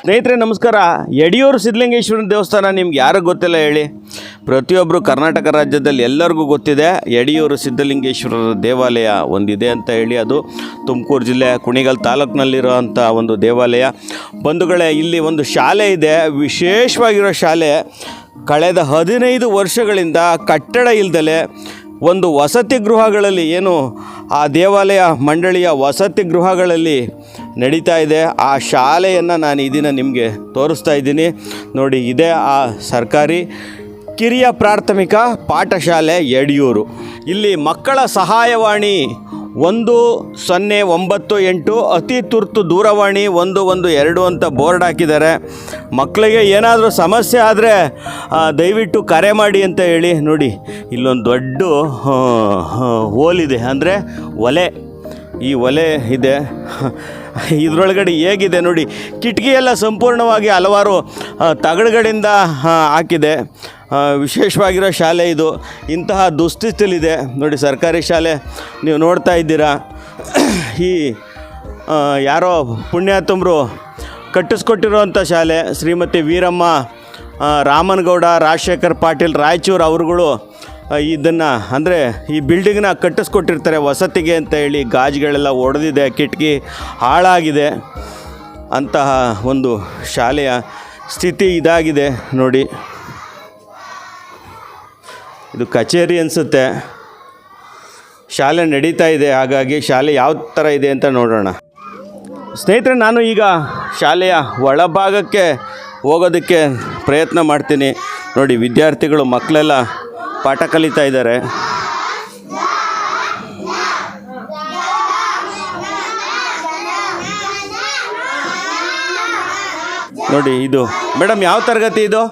ಸ್ನೇಹಿತರೆ, ನಮಸ್ಕಾರ. ಯಡಿಯೂರು ಸಿದ್ಧಲಿಂಗೇಶ್ವರನ ದೇವಸ್ಥಾನ ನಿಮ್ಗೆ ಯಾರು ಗೊತ್ತಿಲ್ಲ ಹೇಳಿ. ಪ್ರತಿಯೊಬ್ಬರು ಕರ್ನಾಟಕ ರಾಜ್ಯದಲ್ಲಿ ಎಲ್ಲರಿಗೂ ಗೊತ್ತಿದೆ, ಯಡಿಯೂರು ಸಿದ್ಧಲಿಂಗೇಶ್ವರರ ದೇವಾಲಯ ಒಂದಿದೆ ಅಂತ ಹೇಳಿ. ಅದು ತುಮಕೂರು ಜಿಲ್ಲೆ ಕುಣಿಗಲ್ ತಾಲೂಕಿನಲ್ಲಿರುವಂಥ ಒಂದು ದೇವಾಲಯ. ಬಂಧುಗಳೇ, ಇಲ್ಲಿ ಒಂದು ಶಾಲೆ ಇದೆ. ವಿಶೇಷವಾಗಿರೋ ಶಾಲೆ, ಕಳೆದ ಹದಿನೈದು ವರ್ಷಗಳಿಂದ ಕಟ್ಟಡ ಇಲ್ದಲೆ ಒಂದು ವಸತಿ ಗೃಹಗಳಲ್ಲಿ ಏನು ಆ ದೇವಾಲಯ ಮಂಡಳಿಯ ವಸತಿ ಗೃಹಗಳಲ್ಲಿ ನಡೀತಾ ಇದೆ. ಆ ಶಾಲೆಯನ್ನು ನಾನು ಈ ದಿನ ನಿಮಗೆ ತೋರಿಸ್ತಾ ಇದ್ದೀನಿ. ನೋಡಿ, ಇದೇ ಆ ಸರ್ಕಾರಿ ಕಿರಿಯ ಪ್ರಾಥಮಿಕ ಪಾಠಶಾಲೆ ಯಡಿಯೂರು. ಇಲ್ಲಿ ಮಕ್ಕಳ ಸಹಾಯವಾಣಿ ಒಂದು ಸೊನ್ನೆ ಒಂಬತ್ತು ಎಂಟು, ಅತಿ ತುರ್ತು ದೂರವಾಣಿ ಒಂದು ಒಂದು ಎರಡು ಅಂತ ಬೋರ್ಡ್ ಹಾಕಿದ್ದಾರೆ. ಮಕ್ಕಳಿಗೆ ಏನಾದರೂ ಸಮಸ್ಯೆ ಆದರೆ ದಯವಿಟ್ಟು ಕರೆ ಮಾಡಿ ಅಂತ ಹೇಳಿ. ನೋಡಿ, ಇಲ್ಲೊಂದು ದೊಡ್ಡ ಹೋಲಿದೆ ಅಂದರೆ ಒಲೆ ಈ ಒಲೆ ಇದೆ. ಇದರೊಳಗಡೆ ಹೇಗಿದೆ ನೋಡಿ, ಕಿಟಕಿಯೆಲ್ಲ ಸಂಪೂರ್ಣವಾಗಿ ಹಲವಾರು ತಗಡುಗಳಿಂದ ಹಾಕಿದೆ. ವಿಶೇಷವಾಗಿರೋ ಶಾಲೆ ಇದು. ಇಂತಹ ದುಸ್ಥಿತಿಲಿದೆ. ನೋಡಿ, ಸರ್ಕಾರಿ ಶಾಲೆ, ನೀವು ನೋಡ್ತಾ ಇದ್ದೀರಾ. ಈ ಯಾರೋ ಪುಣ್ಯಾತಮರು ಕಟ್ಟಿಸ್ಕೊಟ್ಟಿರೋವಂಥ ಶಾಲೆ, ಶ್ರೀಮತಿ ವೀರಮ್ಮ ರಾಮನಗೌಡ, ರಾಜಶೇಖರ್ ಪಾಟೀಲ್, ರಾಯಚೂರು ಅವರುಗಳು ಇದನ್ನು ಅಂದರೆ ಈ ಬಿಲ್ಡಿಂಗ್ನ ಕಟ್ಟಿಸ್ಕೊಟ್ಟಿರ್ತಾರೆ ವಸತಿಗೆ ಅಂತ ಹೇಳಿ ಗಾಜುಗಳೆಲ್ಲ ಒಡೆದಿದೆ, ಕಿಟಕಿ ಹಾಳಾಗಿದೆ ಅಂತಹ ಒಂದು ಶಾಲೆಯ ಸ್ಥಿತಿ ಇದಾಗಿದೆ ನೋಡಿ. ಇದು ಕಚೇರಿ ಅನಿಸುತ್ತೆ. ಶಾಲೆ ನಡೀತಾ ಇದೆ, ಹಾಗಾಗಿ ಶಾಲೆ ಯಾವ ಥರ ಇದೆ ಅಂತ ನೋಡೋಣ. ಸ್ನೇಹಿತರೆ, ನಾನು ಈಗ ಶಾಲೆಯ ಒಳಭಾಗಕ್ಕೆ ಹೋಗೋದಕ್ಕೆ ಪ್ರಯತ್ನ ಮಾಡ್ತೀನಿ. ನೋಡಿ, ವಿದ್ಯಾರ್ಥಿಗಳು, ಮಕ್ಕಳೆಲ್ಲ ಪಾಠ ಕಲಿತಾ ಇದ್ದಾರೆ. ನೋಡಿ ಇದು. ಮೇಡಮ್ ಯಾವ ತರಗತಿ ಇದು?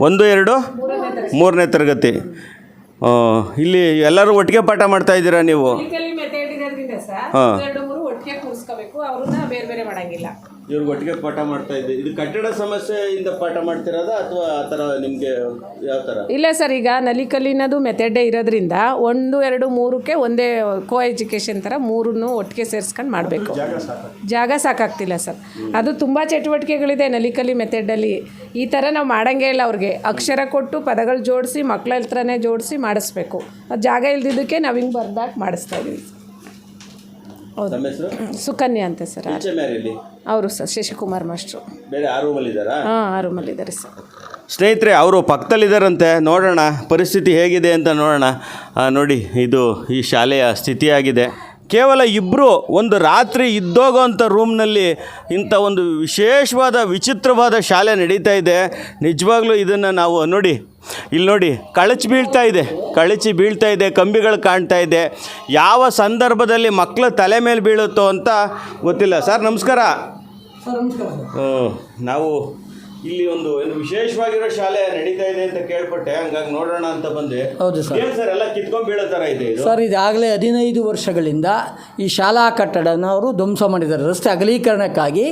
ಒಂದು ಎರಡು ಮೂರನೇ ತರಗತಿ. ಇಲ್ಲಿ ಎಲ್ಲರೂ ಒಟ್ಟಿಗೆ ಪಾಠ ಮಾಡ್ತಾ ಇದ್ದೀರಾ ನೀವು? ಹಾ. ಒಟ್ಟಿಗೆ ಕೂರಿಸ್ಕೋಬೇಕು ಅವ್ರನ್ನ ಬೇರೆ ಬೇರೆ ಮಾಡಂಗಿಲ್ಲ. ಇವ್ರಿಗೆ ಒಟ್ಟಿಗೆ ಪಾಠ ಮಾಡ್ತಾ ಇದ್ದೆ. ಇದು ಕಟ್ಟಡ ಸಮಸ್ಯೆಯಿಂದ ಪಾಠ ಮಾಡ್ತಿರೋದ ಅಥವಾ ಆ ಥರ ನಿಮಗೆ ಯಾವ ಥರ? ಇಲ್ಲ ಸರ್ ಈಗ ನಲಿಕಲ್ಲಿನದು ಮೆಥಡೇ ಇರೋದ್ರಿಂದ ಒಂದು ಎರಡು ಮೂರಕ್ಕೆ ಒಂದೇ ಕೋ ಎಜುಕೇಷನ್ ಥರ ಮೂರನ್ನು ಒಟ್ಟಿಗೆ ಸೇರಿಸ್ಕೊಂಡು ಮಾಡಬೇಕು. ಜಾಗ ಸಾಕಾಗ್ತಿಲ್ಲ. ಸರ್. ಅದು ತುಂಬ ಚಟುವಟಿಕೆಗಳಿದೆ ನಲಿಕಲಿ ಮೆಥಡಲ್ಲಿ ಈ ಥರ ನಾವು ಮಾಡಂಗೇ ಇಲ್ಲ ಅವ್ರಿಗೆ. ಅಕ್ಷರ ಕೊಟ್ಟು ಪದಗಳು ಜೋಡಿಸಿ ಮಕ್ಕಳ ಹತ್ರನೇ ಜೋಡಿಸಿ ಮಾಡಿಸ್ಬೇಕು. ಅದು ಜಾಗ ಇಲ್ದಿದ್ದಕ್ಕೆ ನಾವು ಹಿಂಗೆ ಬರ್ದಾಗ ಮಾಡಿಸ್ತಾ ಇದೀವಿ ಹೌದು. ನಮ್ಮ ಹೆಸರು? ಸುಕನ್ಯಾ ಅಂತ ಸರ್. ಅವರು ಸರ್ ಶಶಿಕುಮಾರ್ ಮಾಸ್ಟ್ರು. ಬೇರೆ ಆ ರೂಮಲ್ಲಿ ಇದ್ದಾರಾ? ಹಾಂ ಆ ರೂಮಲ್ಲಿದ್ದಾರೆ ಸರ್. ಸ್ನೇಹಿತರೆ ಅವರು ಪಕ್ಕದಲ್ಲಿದ್ದಾರಂತೆ. ನೋಡೋಣ ಪರಿಸ್ಥಿತಿ ಹೇಗಿದೆ ಅಂತ ನೋಡೋಣ. ಆ, ನೋಡಿ ಇದು ಈ ಶಾಲೆಯ ಸ್ಥಿತಿಯಾಗಿದೆ. ಕೇವಲ ಇಬ್ಬರು ಒಂದು ರಾತ್ರಿ ಇದ್ದೋಗೋಂಥ ರೂಮ್ನಲ್ಲಿ ಇಂಥ ಒಂದು ವಿಶೇಷವಾದ ವಿಚಿತ್ರವಾದ ಶಾಲೆ ನಡೀತಾ ಇದೆ. ನಿಜವಾಗ್ಲೂ ಇದನ್ನು ನಾವು ನೋಡಿ ಇಲ್ಲಿ ನೋಡಿ ಕಳಚಿ ಬೀಳ್ತಾ ಇದೆ ಕಳಚಿ ಬೀಳ್ತಾ ಇದೆ ಕಂಬಿಗಳು ಕಾಣ್ತಾ ಇದೆ. ಯಾವ ಸಂದರ್ಭದಲ್ಲಿ ಮಕ್ಕಳು ತಲೆ ಮೇಲೆ ಬೀಳುತ್ತೋ ಅಂತ ಗೊತ್ತಿಲ್ಲ. ಸರ್ ನಮಸ್ಕಾರ. ನಾವು ಇಲ್ಲಿ ಒಂದು ಏನು ವಿಶೇಷವಾಗಿರೋ ಶಾಲೆ ನಡೀತಾ ಇದೆ ಅಂತ ಕೇಳ್ಪಟ್ಟೆ ಹಂಗಾಗಿ ನೋಡೋಣ ಅಂತ ಬಂದೆ. ಹೌದು ಸರ್. ಏನ್ ಸರ್ ಎಲ್ಲ ಕಿತ್ಕೊಂಡು ಬೀಳೋ ಥರ ಇದೆ ಇದು? ಸರ್ ಇದಾಗಲೇ ಹದಿನೈದು ವರ್ಷಗಳಿಂದ ಈ ಶಾಲಾ ಕಟ್ಟಡನ ಅವರು ಧ್ವಂಸ ಮಾಡಿದ್ದಾರೆ. ರಸ್ತೆ ಅಗಲೀಕರಣಕ್ಕಾಗಿ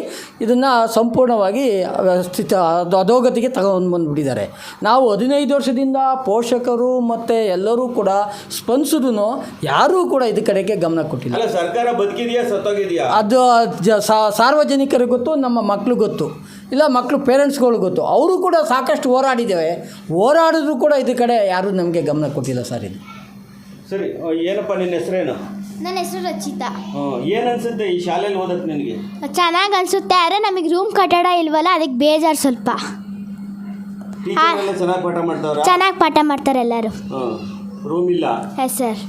ಇದನ್ನು ಸಂಪೂರ್ಣವಾಗಿ ವ್ಯವಸ್ಥಿತ ಅದು ಅಧೋಗತಿಗೆ ತಗೊಂಡು ಬಂದುಬಿಟ್ಟಿದ್ದಾರೆ. ನಾವು ಹದಿನೈದು ವರ್ಷದಿಂದ ಪೋಷಕರು ಮತ್ತು ಎಲ್ಲರೂ ಕೂಡ ಸ್ಪಂದಿಸಿದ್ರು ಯಾರೂ ಕೂಡ ಇದ್ರ ಕಡೆಗೆ ಗಮನ ಕೊಟ್ಟಿಲ್ಲ. ಸರ್ಕಾರ ಬದುಕಿದೆಯಾ ಸತ್ತೋಗಿದೆಯಾ? ಅದು ಸಾರ್ವಜನಿಕರಿಗೆ ಗೊತ್ತು ನಮ್ಮ ಮಕ್ಕಳು ಗೊತ್ತು. ಇಲ್ಲ ಮಕ್ಕಳು ಪೇರೆಂಟ್ಸ್ಗಳು ಗೊತ್ತು. ಅವರು ಕೂಡ ಸಾಕಷ್ಟು ಹೋರಾಡಿದ್ದೇವೆ. ಹೋರಾಡಿದ್ರು ಕೂಡ ಇದ್ರ ಕಡೆ ಯಾರೂ ನಮಗೆ ಗಮನ ಕೊಟ್ಟಿಲ್ಲ ಸರ್ ಇದು. ಸರಿ ಏನಪ್ಪ ನಿನ್ನ ಹೆಸರೇನು? ನನ್ನ ಹೆಸರು ರಚಿತಾ. ಏನ್ ಅನ್ಸುತ್ತೆ ಈ ಶಾಲೆಯಲ್ಲಿ ಓದಕ್ಕೆ ನಿನಗೆ? ಚೆನ್ನಾಗಿ ಅನಿಸುತ್ತೆ ಆದರೆ ನಮಗೆ ರೂಮ್ ಕಟ್ಟಡ ಇಲ್ವಲ್ಲ ಅದಕ್ಕೆ ಬೇಜಾರು ಸ್ವಲ್ಪ. ಚೆನ್ನಾಗಿ ಪಾಠ ಮಾಡ್ತಾವ್ರ? ಚೆನ್ನಾಗಿ ಪಾಠ ಮಾಡ್ತಾರೆ ಎಲ್ಲರೂ. ರೂಮ್ ಇಲ್ಲ? Yes sir.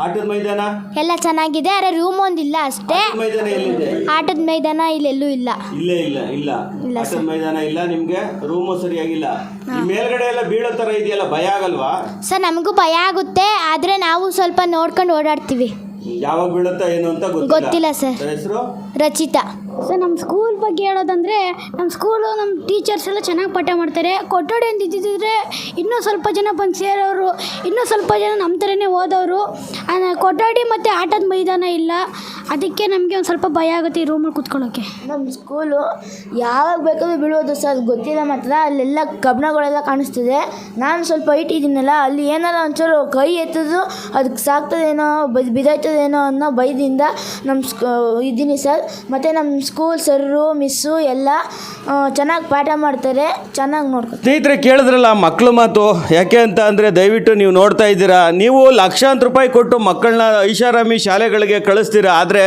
ಆಟದ ಮೈದಾನ? ಎಲ್ಲ ಚೆನ್ನಾಗಿದೆ ಅರೆ ರೂಮ್ ಒಂದಿಲ್ಲ ಅಷ್ಟೇ. ಆಟದ ಮೈದಾನ ಎಲ್ಲಿದೆ? ಆಟದ ಮೈದಾನ ಇಲ್ಲೆಲ್ಲೂ ಇಲ್ಲ. ಇಲ್ಲೇ ಇಲ್ಲ ಇಲ್ಲ. ಇಲ್ಲ ಆಟದ ಮೈದಾನ ಇಲ್ಲ ನಿಮ್ಗೆ ರೂಮ್ ಸರಿಯಾಗಿಲ್ಲ. ಈ ಮೇಲ್ಗಡೆ ಎಲ್ಲ ಬೀಳೋ ತರ ಇದೆಯಲ್ಲ ಭಯ ಆಗಲ್ವಾ? ಸರ್ ನಮಗೂ ಭಯ ಆಗುತ್ತೆ ಆದ್ರೆ ನಾವು ಸ್ವಲ್ಪ ನೋಡ್ಕೊಂಡು ಓಡಾಡ್ತೀವಿ. ಯಾವಾಗ ಬೀಳುತ್ತಾ ಏನು ಅಂತ ಗೊತ್ತಿಲ್ಲ. ಸರ್. ಹೆಸರು? ರಚಿತಾ. ಸರ್ ನಮ್ಮ ಸ್ಕೂಲ್ ಬಗ್ಗೆ ಹೇಳೋದಂದರೆ ನಮ್ಮ ಸ್ಕೂಲು ನಮ್ಮ ಟೀಚರ್ಸ್ ಎಲ್ಲ ಚೆನ್ನಾಗಿ ಪಾಠ ಮಾಡ್ತಾರೆ. ಕೊಠಡಿ ಅಂತ ಇದ್ದಿದ್ದರೆ ಇನ್ನೂ ಸ್ವಲ್ಪ ಜನ ಬಂದು ಸೇರೋರು ಇನ್ನೂ ಸ್ವಲ್ಪ ಜನ ನಮ್ಮ ಥರನೇ ಓದೋರು. ಆ, ಕೊಠಡಿ ಮತ್ತು ಆಟದ ಮೈದಾನ ಇಲ್ಲ. ಅದಕ್ಕೆ ನಮಗೆ ಒಂದು ಸ್ವಲ್ಪ ಭಯ ಆಗುತ್ತೆ ಈ ರೂಮಲ್ಲಿ ಕುತ್ಕೊಳ್ಳೋಕ್ಕೆ ನಮ್ಮ ಸ್ಕೂಲು ಯಾವಾಗ ಬೇಕಾದ್ರೂ ಬೀಳೋದು ಸರ್ ಗೊತ್ತಿಲ್ಲ ಮಾತ್ರ. ಅಲ್ಲೆಲ್ಲ ಕಬ್ಬಣಗಳೆಲ್ಲ ಕಾಣಿಸ್ತಿದೆ. ನಾನು ಸ್ವಲ್ಪ ಹೈಟ್ ಇದ್ದೀನಲ್ಲ ಅಲ್ಲಿ ಏನಾರ ಒಂಚೂರು ಕೈ ಎತ್ತದು ಅದಕ್ಕೆ ಸಾಕ್ತದೇನೋ ಬದ್ ಬಿದ್ದೋಯ್ತದೆ ಅನ್ನೋ ಭಯದಿಂದ ನಮ್ಮ ಸ್ಕೂ ಇದ್ದೀನಿ ಸರ್. ಮತ್ತು ನಮ್ಮ ಸ್ಕೂಲ್ ಸರ್ರು ಮಿಸ್ಸು ಎಲ್ಲ ಚೆನ್ನಾಗಿ ಪಾಠ ಮಾಡ್ತಾರೆ ಚೆನ್ನಾಗಿ ನೋಡ್ಕೊ. ಸ್ನೇಹಿತರೆ ಕೇಳಿದ್ರಲ್ಲ ಮಕ್ಕಳ ಮಾತು. ಯಾಕೆ ಅಂತ ಅಂದರೆ ದಯವಿಟ್ಟು ನೀವು ನೋಡ್ತಾ ಇದ್ದೀರಾ. ನೀವು ಲಕ್ಷಾಂತರ ರೂಪಾಯಿ ಕೊಟ್ಟು ಮಕ್ಕಳನ್ನ ಐಷಾರಾಮಿ ಶಾಲೆಗಳಿಗೆ ಕಳಿಸ್ತೀರಾ? ಆದರೆ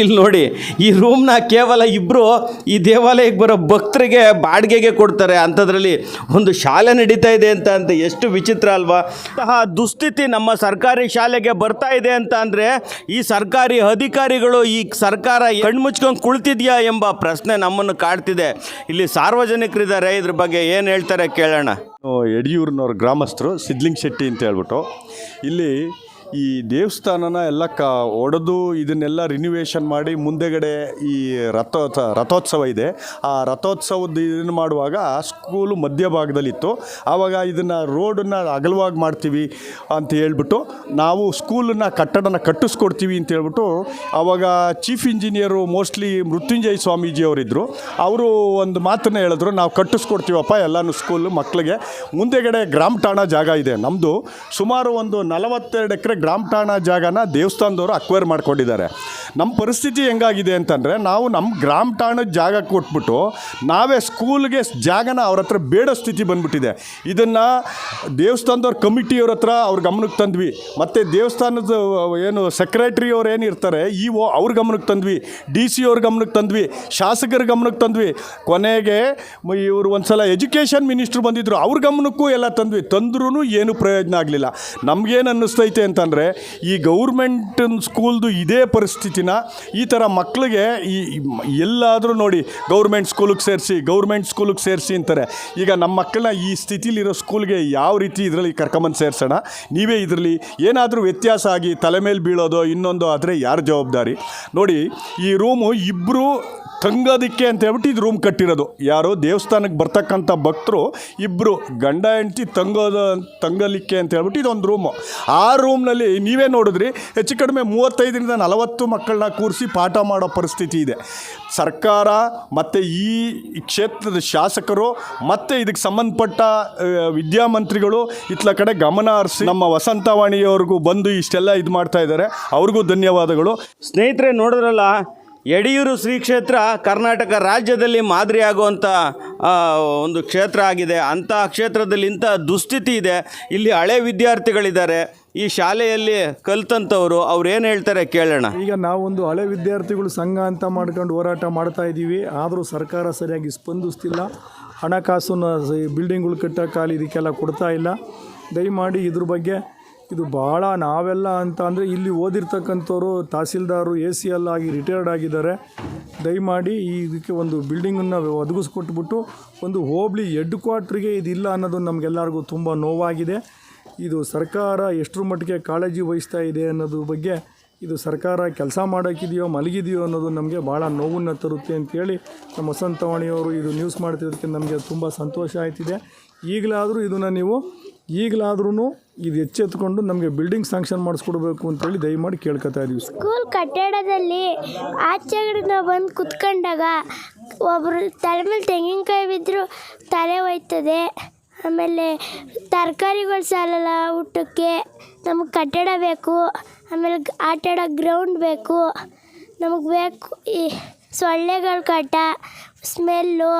ಇಲ್ಲಿ ನೋಡಿ, ಈ ರೂಮ್ನ ಕೇವಲ ಇಬ್ಬರು ಈ ದೇವಾಲಯಕ್ಕೆ ಬರೋ ಭಕ್ತರಿಗೆ ಬಾಡಿಗೆಗೆ ಕೊಡ್ತಾರೆ. ಅಂಥದ್ರಲ್ಲಿ ಒಂದು ಶಾಲೆ ನಡೀತಾ ಇದೆ ಅಂತ ಅಂತ ಎಷ್ಟು ವಿಚಿತ್ರ ಅಲ್ವಾ? ಅಂತಹ ದುಸ್ಥಿತಿ ನಮ್ಮ ಸರ್ಕಾರಿ ಶಾಲೆಗೆ ಬರ್ತಾ ಇದೆ ಅಂತ ಅಂದರೆ, ಈ ಸರ್ಕಾರಿ ಅಧಿಕಾರಿಗಳು ಈ ಸರ್ಕಾರ ಕಣ್ಮುಚ್ಕೊಂಡು ಕುಳಿತಿದ್ಯಾ ಎಂಬ ಪ್ರಶ್ನೆ ನಮ್ಮನ್ನು ಕಾಡ್ತಿದೆ. ಇಲ್ಲಿ ಸಾರ್ವಜನಿಕರಿದ್ದಾರೆ, ಇದ್ರ ಬಗ್ಗೆ ಏನು ಹೇಳ್ತಾರೆ ಕೇಳೋಣ. ನಾವು ಯಡಿಯೂರಿನವ್ರ ಗ್ರಾಮಸ್ಥರು ಸಿದ್ಲಿಂಗ್ ಶೆಟ್ಟಿ ಅಂತ ಹೇಳ್ಬಿಟ್ಟು, ಇಲ್ಲಿ ಈ ದೇವಸ್ಥಾನನ ಎಲ್ಲ ಕ ಒಡೆದು ಇದನ್ನೆಲ್ಲ ರಿನ್ಯೂವೇಷನ್ ಮಾಡಿ ಮುಂದೆಗಡೆ ಈ ರಥೋತ್ಸ ರಥೋತ್ಸವ ಇದೆ. ಆ ರಥೋತ್ಸವದ ಇದನ್ನು ಮಾಡುವಾಗ ಸ್ಕೂಲು ಮಧ್ಯಭಾಗದಲ್ಲಿತ್ತು. ಆವಾಗ ಇದನ್ನು ರೋಡನ್ನು ಅಗಲವಾಗಿ ಮಾಡ್ತೀವಿ ಅಂತ ಹೇಳ್ಬಿಟ್ಟು ನಾವು ಸ್ಕೂಲನ್ನು ಕಟ್ಟಡನ ಕಟ್ಟಿಸ್ಕೊಡ್ತೀವಿ ಅಂತ ಹೇಳ್ಬಿಟ್ಟು ಆವಾಗ chief engineer mostly Mrutyunjaya Swamiji ಅವರಿದ್ದರು ಅವರು ಒಂದು ಮಾತನ್ನು ಹೇಳಿದ್ರು, ನಾವು ಕಟ್ಟಿಸ್ಕೊಡ್ತೀವಪ್ಪ ಎಲ್ಲನೂ ಸ್ಕೂಲು ಮಕ್ಕಳಿಗೆ ಮುಂದೆಗಡೆ ಗ್ರಾಮ ಠಾಣ ಜಾಗ ಇದೆ ನಮ್ಮದು ಸುಮಾರು ಒಂದು ನಲವತ್ತೆರಡು ಎಕರೆ ಗ್ರಾಮ ಠಾಣ ಜಾಗನ ದೇವಸ್ಥಾನದವರು ಅಕ್ವೈರ್ ಮಾಡ್ಕೊಂಡಿದ್ದಾರೆ. ನಮ್ಮ ಪರಿಸ್ಥಿತಿ ಹೆಂಗಾಗಿದೆ ಅಂತಂದರೆ, ನಾವು ನಮ್ಮ ಗ್ರಾಮ ಠಾಣದ ಜಾಗ ಕೊಟ್ಬಿಟ್ಟು ನಾವೇ ಸ್ಕೂಲ್ಗೆ ಜಾಗನ ಅವ್ರ ಹತ್ರ ಬೇಡ ಸ್ಥಿತಿ ಬಂದ್ಬಿಟ್ಟಿದೆ. ಇದನ್ನು ದೇವಸ್ಥಾನದವ್ರ ಕಮಿಟಿಯವ್ರ ಹತ್ರ ಅವ್ರ ಗಮನಕ್ಕೆ ತಂದ್ವಿ. ಮತ್ತು ದೇವಸ್ಥಾನದ ಏನು ಸೆಕ್ರೆಟ್ರಿ ಅವ್ರು ಏನಿರ್ತಾರೆ ಇ ಒ ಅವ್ರ ಗಮನಕ್ಕೆ ತಂದ್ವಿ ಡಿ ಸಿ ಅವ್ರ ಗಮನಕ್ಕೆ ತಂದ್ವಿ, ಶಾಸಕರ ಗಮನಕ್ಕೆ ತಂದ್ವಿ. ಕೊನೆಗೆ ಇವರು ಒಂದು ಸಲ ಎಜುಕೇಷನ್ ಮಿನಿಸ್ಟ್ರು ಬಂದಿದ್ದರು ಅವ್ರ ಗಮನಕ್ಕೂ ಎಲ್ಲ ತಂದ್ವಿ. ತಂದ್ರೂ ಏನು ಪ್ರಯೋಜನ ಆಗಲಿಲ್ಲ. ನಮಗೇನು ಅನ್ನಿಸ್ತೈತೆ ಅಂತಂದರೆ ಈ ಗೌರ್ಮೆಂಟ್ ಸ್ಕೂಲ್ದು ಇದೇ ಪರಿಸ್ಥಿತಿನ ಈ ಥರ ಮಕ್ಕಳಿಗೆ ಈ ಎಲ್ಲಾದರೂ ನೋಡಿ ಗೌರ್ಮೆಂಟ್ ಸ್ಕೂಲಿಗೆ ಸೇರಿಸಿ ಗೌರ್ಮೆಂಟ್ ಸ್ಕೂಲಿಗೆ ಸೇರಿಸಿ ಅಂತಾರೆ. ಈಗ ನಮ್ಮ ಮಕ್ಕಳನ್ನ ಈ ಸ್ಥಿತಿಲಿರೋ ಸ್ಕೂಲ್ಗೆ ಯಾವ ರೀತಿ ಇದರಲ್ಲಿ ಕರ್ಕೊಂಬಂದು ಸೇರಿಸೋಣ? ನೀವೇ ಇದರಲ್ಲಿ. ಏನಾದರೂ ವ್ಯತ್ಯಾಸ ಆಗಿ ತಲೆ ಮೇಲೆ ಬೀಳೋದೋ ಇನ್ನೊಂದು ಆದರೆ ಯಾರ ಜವಾಬ್ದಾರಿ? ನೋಡಿ, ಈ ರೂಮು ಇಬ್ಬರು ತಂಗೋದಿಕ್ಕೆ ಅಂತ ಹೇಳ್ಬಿಟ್ಟು ಇದು ರೂಮ್ ಕಟ್ಟಿರೋದು. ಯಾರು ದೇವಸ್ಥಾನಕ್ಕೆ ಬರ್ತಕ್ಕಂಥ ಭಕ್ತರು ಇಬ್ಬರು ಗಂಡ, ಹೆಂಡತಿ ತಂಗೋದ, ತಂಗಲಿಕ್ಕೆ ಅಂತ ಹೇಳ್ಬಿಟ್ಟು ಇದೊಂದು ರೂಮು ಆ ರೂಮ್ನಲ್ಲಿ ನೀವೇ ನೋಡಿದ್ರಿ, ಹೆಚ್ಚು ಕಡಿಮೆ ಮೂವತ್ತೈದರಿಂದ ನಲವತ್ತು ಮಕ್ಕಳನ್ನ ಕೂರಿಸಿ ಪಾಠ ಮಾಡೋ ಪರಿಸ್ಥಿತಿ ಇದೆ. ಸರ್ಕಾರ ಮತ್ತು ಈ ಕ್ಷೇತ್ರದ ಶಾಸಕರು ಮತ್ತು ಇದಕ್ಕೆ ಸಂಬಂಧಪಟ್ಟ ವಿದ್ಯಾಮಂತ್ರಿಗಳು ಇತ್ಲ ಕಡೆ ಗಮನ ಹರಿಸಿ ನಮ್ಮ ವಸಂತವಾಣಿಯವ್ರಿಗೂ ಬಂದು ಇಷ್ಟೆಲ್ಲ ಇದು ಮಾಡ್ತಾ ಇದ್ದಾರೆ. ಅವ್ರಿಗೂ ಧನ್ಯವಾದಗಳು. ಸ್ನೇಹಿತರೆ, ನೋಡಿದ್ರಲ್ಲ, ಯಡಿಯೂರು ಶ್ರೀ ಕ್ಷೇತ್ರ ಕರ್ನಾಟಕ ರಾಜ್ಯದಲ್ಲಿ ಮಾದರಿಯಾಗುವಂಥ ಒಂದು ಕ್ಷೇತ್ರ ಆಗಿದೆ. ಅಂಥ ಕ್ಷೇತ್ರದಲ್ಲಿ ಇಂಥ ದುಸ್ಥಿತಿ ಇದೆ. ಇಲ್ಲಿ ಹಳೆ ವಿದ್ಯಾರ್ಥಿಗಳಿದ್ದಾರೆ. ಈ ಶಾಲೆಯಲ್ಲಿ ಕಲ್ತಂಥವ್ರು ಅವ್ರು ಏನು ಹೇಳ್ತಾರೆ ಕೇಳೋಣ. ಈಗ ನಾವೊಂದು ಹಳೆ ವಿದ್ಯಾರ್ಥಿಗಳು ಸಂಘ ಅಂತ ಮಾಡ್ಕೊಂಡು ಹೋರಾಟ ಮಾಡ್ತಾ ಇದ್ದೀವಿ. ಆದರೂ ಸರ್ಕಾರ ಸರಿಯಾಗಿ ಸ್ಪಂದಿಸ್ತಿಲ್ಲ. ಹಣಕಾಸನ್ನು ಬಿಲ್ಡಿಂಗ್ಗಳು ಕಟ್ಟೋಕ್ಕಾಗಲಿ ಇದಕ್ಕೆಲ್ಲ ಕೊಡ್ತಾ ಇಲ್ಲ. ದಯಮಾಡಿ ಇದ್ರ ಬಗ್ಗೆ ಇದು ಭಾಳ ನಾವೆಲ್ಲ ಅಂತ ಅಂದರೆ ಇಲ್ಲಿ ಓದಿರ್ತಕ್ಕಂಥವ್ರು, ತಹಸೀಲ್ದಾರು, ಎ ಸಿ ಎಲ್ ಆಗಿ ರಿಟೈರ್ಡ್ ಆಗಿದ್ದಾರೆ. ದಯಮಾಡಿ ಈ ಇದಕ್ಕೆ ಒಂದು ಬಿಲ್ಡಿಂಗನ್ನು ಒದಗಿಸ್ಕೊಟ್ಬಿಟ್ಟು ಒಂದು ಹೋಬ್ಳಿ ಹೆಡ್ ಕ್ವಾರ್ಟ್ರಿಗೆ ಇದಿಲ್ಲ ಅನ್ನೋದು ನಮಗೆಲ್ಲರಿಗೂ ತುಂಬ ನೋವಾಗಿದೆ. ಇದು ಸರ್ಕಾರ ಎಷ್ಟರ ಮಟ್ಟಿಗೆ ಕಾಳಜಿ ವಹಿಸ್ತಾ ಇದೆ ಅನ್ನೋದ್ರ ಬಗ್ಗೆ ಇದು ಸರ್ಕಾರ ಕೆಲಸ ಮಾಡೋಕ್ಕಿದೆಯೋ, ಮಲಗಿದೆಯೋ ಅನ್ನೋದು ನಮಗೆ ಭಾಳ ನೋವನ್ನು ತರುತ್ತೆ ಅಂತೇಳಿ ನಮ್ಮ ವಸಂತವಾಣಿಯವರು ಇದು ನ್ಯೂಸ್ ಮಾಡ್ತಿರೋದಕ್ಕೆ ನಮಗೆ ತುಂಬ ಸಂತೋಷ ಆಯ್ತಿದೆ. ಈಗಲಾದರೂ ಇದನ್ನು ನೀವು ಈಗಲಾದ್ರೂ ಇದು ಎಚ್ಚೆತ್ಕೊಂಡು ನಮಗೆ ಬಿಲ್ಡಿಂಗ್ ಸ್ಯಾಂಕ್ಷನ್ ಮಾಡಿಸ್ಕೊಡ್ಬೇಕು ಅಂತೇಳಿ ದಯಮಾಡಿ ಕೇಳ್ಕೊತಾ ಇದ್ದೀವಿ ಸ್ಕೂಲ್ ಕಟ್ಟಡದಲ್ಲಿ ಆಚೆಗಡೆ ಬಂದು ಕುತ್ಕೊಂಡಾಗ ಒಬ್ಬರು ತಲೆ ಮೇಲೆ ತೆಂಗಿನಕಾಯಿ ಬಿದ್ದರೂ ತಲೆ ಹೋಯ್ತದೆ ಆಮೇಲೆ ತರಕಾರಿಗಳು ಸಾಲಲ್ಲ, ಊಟಕ್ಕೆ ನಮಗೆ ಕಟ್ಟಡ ಬೇಕು, ಆಮೇಲೆ ಆಟ ಆಡೋ ಗ್ರೌಂಡ್ ಬೇಕು, ನಮಗೆ ಬೇಕು ಈ ಸೊಳ್ಳೆಗಳ ಕಾಟ ಸ್ಮೆಲ್ಲು,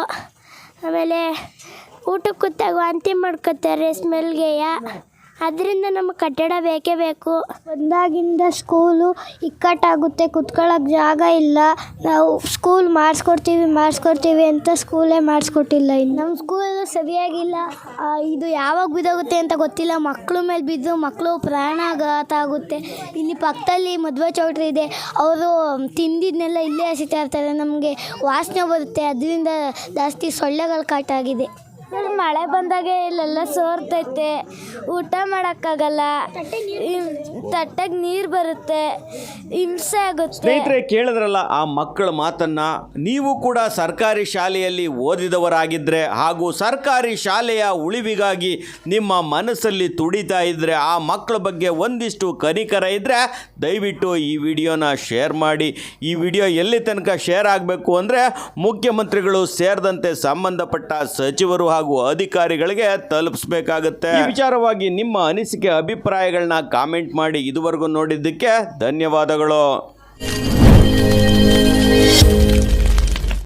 ಆಮೇಲೆ ಊಟಕ್ಕೆ ಕೂತಾಗ ವಾಂತಿ ಮಾಡ್ಕೋತಾರೆ ಸ್ಮೆಲ್ಗೆಯ. ಅದರಿಂದ ನಮಗೆ ಕಟ್ಟಡ ಬೇಕೇ ಬೇಕು. ಬಂದಾಗಿಂದ ಸ್ಕೂಲು ಇಕ್ಕಟ್ಟಾಗುತ್ತೆ ಕುತ್ಕೊಳ್ಳೋಕ್ಕೆ ಜಾಗ ಇಲ್ಲ. ನಾವು ಸ್ಕೂಲ್ ಮಾಡಿಸ್ಕೊಡ್ತೀವಿ ಮಾಡಿಸ್ಕೊಡ್ತೀವಿ ಅಂತ ಸ್ಕೂಲೇ ಮಾಡಿಸ್ಕೊಟ್ಟಿಲ್ಲ ಇನ್ನು. ನಮ್ಮ ಸ್ಕೂಲು ಸರಿಯಾಗಿಲ್ಲ. ಇದು ಯಾವಾಗ ಬಿದ್ದೋಗುತ್ತೆ ಅಂತ ಗೊತ್ತಿಲ್ಲ. ಮಕ್ಕಳು ಮೇಲೆ ಬಿದ್ದು ಮಕ್ಕಳು ಪ್ರಾಣಾಘಾತ ಆಗುತ್ತೆ. ಇಲ್ಲಿ ಪಕ್ಕದಲ್ಲಿ ಮದುವೆ ಚೌಟ್ರಿ ಇದೆ. ಅವರು ತಿಂದಿದ್ದನ್ನೆಲ್ಲ ಇಲ್ಲೇ ಹಸಿತಾ ಇರ್ತಾರೆ. ನಮಗೆ ವಾಸನೆ ಬರುತ್ತೆ. ಅದರಿಂದ ಜಾಸ್ತಿ ಸೊಳ್ಳೆಗಳು ಕಾಟ ಮಳೆ ಬಂದಾಗ ಇಲ್ಲೆಲ್ಲ ಸೋರ್ತೈತೆ. ಊಟ ಮಾಡೋಕ್ಕಾಗಲ್ಲ. ತಟ್ಟೆಗೆ ನೀರು ಬರುತ್ತೆ. ಹಿಂಸೆ ಆಗುತ್ತೆ. ಸ್ನೇಹಿತರೆ, ಕೇಳಿದ್ರಲ್ಲ, ಆ ಮಕ್ಕಳ ಮಾತನ್ನ ನೀವು ಕೂಡ ಸರ್ಕಾರಿ ಶಾಲೆಯಲ್ಲಿ ಓದಿದವರಾಗಿದ್ದರೆ ಹಾಗೂ ಸರ್ಕಾರಿ ಶಾಲೆಯ ಉಳಿವಿಗಾಗಿ ನಿಮ್ಮ ಮನಸ್ಸಲ್ಲಿ ತುಡಿತಾ ಇದ್ದರೆ ಆ ಮಕ್ಕಳ ಬಗ್ಗೆ ಒಂದಿಷ್ಟು ಕನಿಕರ ಇದ್ದರೆ ದಯವಿಟ್ಟು ಈ ವಿಡಿಯೋನ ಶೇರ್ ಮಾಡಿ. ಈ ವಿಡಿಯೋ ಎಲ್ಲಿ ತನಕ ಶೇರ್ ಆಗಬೇಕು ಅಂದರೆ ಮುಖ್ಯಮಂತ್ರಿಗಳು ಸೇರಿದಂತೆ ಸಂಬಂಧಪಟ್ಟ ಸಚಿವರು ಹಾಗೂ ಅಧಿಕಾರಿಗಳಿಗೆ ತಲುಪಿಸಬೇಕಾಗುತ್ತೆ. ವಿಚಾರವಾಗಿ ನಿಮ್ಮ ಅನಿಸಿಕೆ ಅಭಿಪ್ರಾಯಗಳನ್ನ ಕಾಮೆಂಟ್ ಮಾಡಿ ಇದುವರೆಗೂ ನೋಡಿದ್ದಕ್ಕೆ ಧನ್ಯವಾದಗಳು.